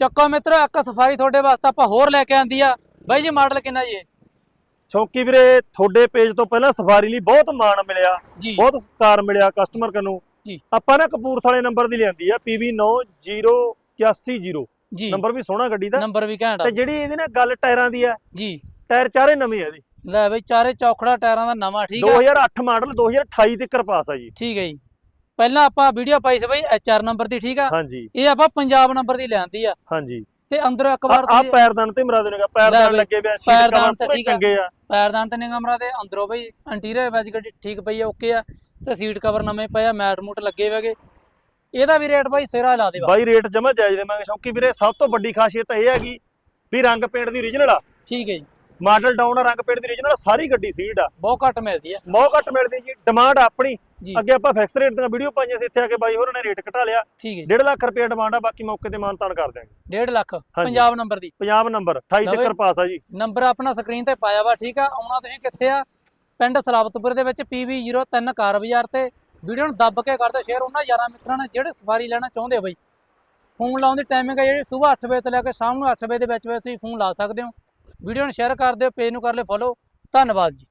ਚੱਕੋ ਮਿੱਤਰੋ ਇੱਕ ਸਫਾਰੀ ਤੁਹਾਡੇ ਵਾਸਤੇ ਆਪਾਂ ਹੋਰ ਲੈ ਕੇ ਆਂਦੀ ਆ। ਬਾਈ ਜੀ ਮਾਡਲ ਕਿੰਨਾ ਜੀ? ਚੌਂਕੀ ਵੀਰੇ ਤੁਹਾਡੇ ਪੇਜ ਤੋਂ ਪਹਿਲਾਂ ਸਫਾਰੀ ਲਈ ਬਹੁਤ ਮਾਣ ਮਿਲਿਆ ਜੀ। ਬਹੁਤ ਸਤਿਕਾਰ ਮਿਲਿਆ ਕਸਟਮਰ ਨੂੰ। ਜੀ। ਆਪਾਂ ਨਾ ਕਪੂਰਥਲੇ ਨੰਬਰ ਦੀ ਲਿਆਂਦੀ ਆ PV9081 ਜੀ। ਨੰਬਰ ਵੀ ਸੋਹਣਾ ਗੱਡੀ ਦਾ। ਨੰਬਰ ਵੀ ਘੈਂਟ ਆ। ਤੇ ਜਿਹੜੀ ਇਹਦੀ ਨਾ ਗੱਲ ਟਾਇਰਾਂ ਦੀ ਆ ਜੀ। ਟਾਇਰ ਚਾਰੇ ਨਵੇਂ ਆ ਇਹਦੇ। ਲੈ ਬਈ ਚਾਰੇ ਚੌਖੜਾ ਟਾਇਰਾਂ ਦਾ ਨਵਾਂ ਠੀਕ ਆ? 2008 ਮਾਡਲ 2028 ਤੱਕ ਪਾਸ ਆ ਜੀ। ਠੀਕ ਹੈ ਜੀ। ਪਹਿਲਾਂ ਆਪਾਂ ਵੀਡੀਓ ਪਾਈ ਸੀ ਬਈ ਐਚਆਰ ਨੰਬਰ ਦੀ ਠੀਕ ਆ? ਹਾਂਜੀ। ਇਹ ਆਪਾਂ ਪੰਜਾਬ ਨੰਬਰ ਦੀ ਲਿਆਂਦੀ ਆ। ਹਾਂਜੀ। ਤੇ ਅੰਦਰੋਂ ਇੱਕ ਵਾਰ ਆ ਪੈਰਦਾਨ ਤੇ ਮਰਾ ਦੇਣਗਾ ਪੈਰਦਾਨ ਲੱਗੇ ਪਿਆ ਪੈਰਦਾਨ ਤਾਂ ਠੀਕ ਆ। ਚੰਗੇ ਆ। ਪੈਰਦਾਨ ਤੇ ਨਿਗਾਹ ਮਰਾ ਦੇ ਅੰਦਰੋਂ ਬਈ ਇੰਟੀਰੀਅਰ ਵਿੱਚ ਗੱਡੀ ਠੀਕ ਪਈ ਆ ਓਕੇ ਆ। ਤੇ ਸੀਟ ਕਵਰ ਨਵੇਂ ਪਏ ਆ ਮੈਟ ਮੂਟ ਲੱਗੇ ਹੋਏਗੇ ਇਹਦਾ ਵੀ ਰੇਟ ਬਾਈ ਸਿਰਾ ਲਾ ਦੇ ਬਾਈ ਰੇਟ ਜਮਾ ਜਾਇਜ਼ ਦੇਵਾਂਗੇ ਸ਼ੌਕੀ ਵੀਰੇ ਸਭ ਤੋਂ ਵੱਡੀ ਖਾਸੀਅਤ ਇਹ ਹੈਗੀ ਵੀ ਰੰਗ ਪੇਂਟ ਦੀ ਓਰੀਜਨਲ ਆ। ਠੀਕ ਹੈ ਜੀ। ਮਾਡਲ ਡਾਊਨ ਰੰਗ ਪੇਂਟ ਦੀ ਓਰੀਜਨਲ ਸਾਰੀ ਗੱਡੀ ਸੀਲਡ ਆ। ਬਹੁਤ ਘੱਟ ਮਿਲਦੀ ਆ। ਬਹੁਤ ਘੱਟ ਮਿਲਦੀ ਜੀ ਡਿਮਾਂਡ ਆਪਣੀ। ਅੱਗੇ ਆਪਾਂ ਫਿਕਸ ਰੇਟ ਦੀਆਂ ਵੀਡੀਓ ਪਾਈਆਂ ਸੀ ਇੱਥੇ ਆ ਕੇ ਬਾਈ ਹੋਰਾਂ ਨੇ ਰੇਟ ਘਟਾ ਲਿਆ। ਠੀਕ ਹੈ 1.5 ਲੱਖ ਰੁਪਏ ਡਿਮਾਂਡ ਆ ਬਾਕੀ ਮੌਕੇ ਤੇ ਮਾਨਤਾਨ ਕਰ ਦਿਆਂਗੇ। 1.5 ਲੱਖ ਪੰਜਾਬ ਨੰਬਰ ਦੀ। ਪੰਜਾਬ ਨੰਬਰ 28 ਲਓ ਤੱਕ ਪਾਸ ਆ ਜੀ। ਨੰਬਰ ਆਪਣਾ ਸਕਰੀਨ ਤੇ ਪਾਇਆ ਵਾ ਠੀਕ ਆ। ਆਉਣਾ ਤੁਸੀਂ ਕਿੱਥੇ ਆ? ਪਿੰਡ ਸਲਾਬਤਪੁਰ ਦੇ ਵਿੱਚ PV03 ਕਾਰ ਬਾਜ਼ਾਰ ਤੇ। ਵੀਡੀਓ ਨੂੰ ਦੱਬ ਕੇ ਕਰ ਦਿਓ ਸ਼ੇਅਰ ਉਹਨਾਂ ਯਾਰਾਂ ਮਿੱਤਰਾਂ ਨਾਲ ਜਿਹੜੇ ਸਫਾਰੀ ਲੈਣਾ ਚਾਹੁੰਦੇ ਹੋ ਬਈ। ਫੋਨ ਲਾਉਣ ਦੀ ਟਾਈਮਿੰਗ ਹੈ ਜਿਹੜੀ ਸਵੇਰ 8 ਵਜੇ ਤੋਂ ਲੈ ਕੇ ਸ਼ਾਮ ਨੂੰ 8 ਵਜੇ ਦੇ ਵਿੱਚ ਵਿੱਚ ਤੁਸੀਂ ਫੋਨ ਲਾ ਸਕਦੇ ਹੋ। ਵੀਡੀਓ ਨੂੰ ਸ਼ੇਅਰ ਕਰ ਦਿਓ ਪੇਜ ਨੂੰ ਕਰ ਲਿਓ ਫੋਲੋ ਧੰਨਵਾਦ ਜੀ।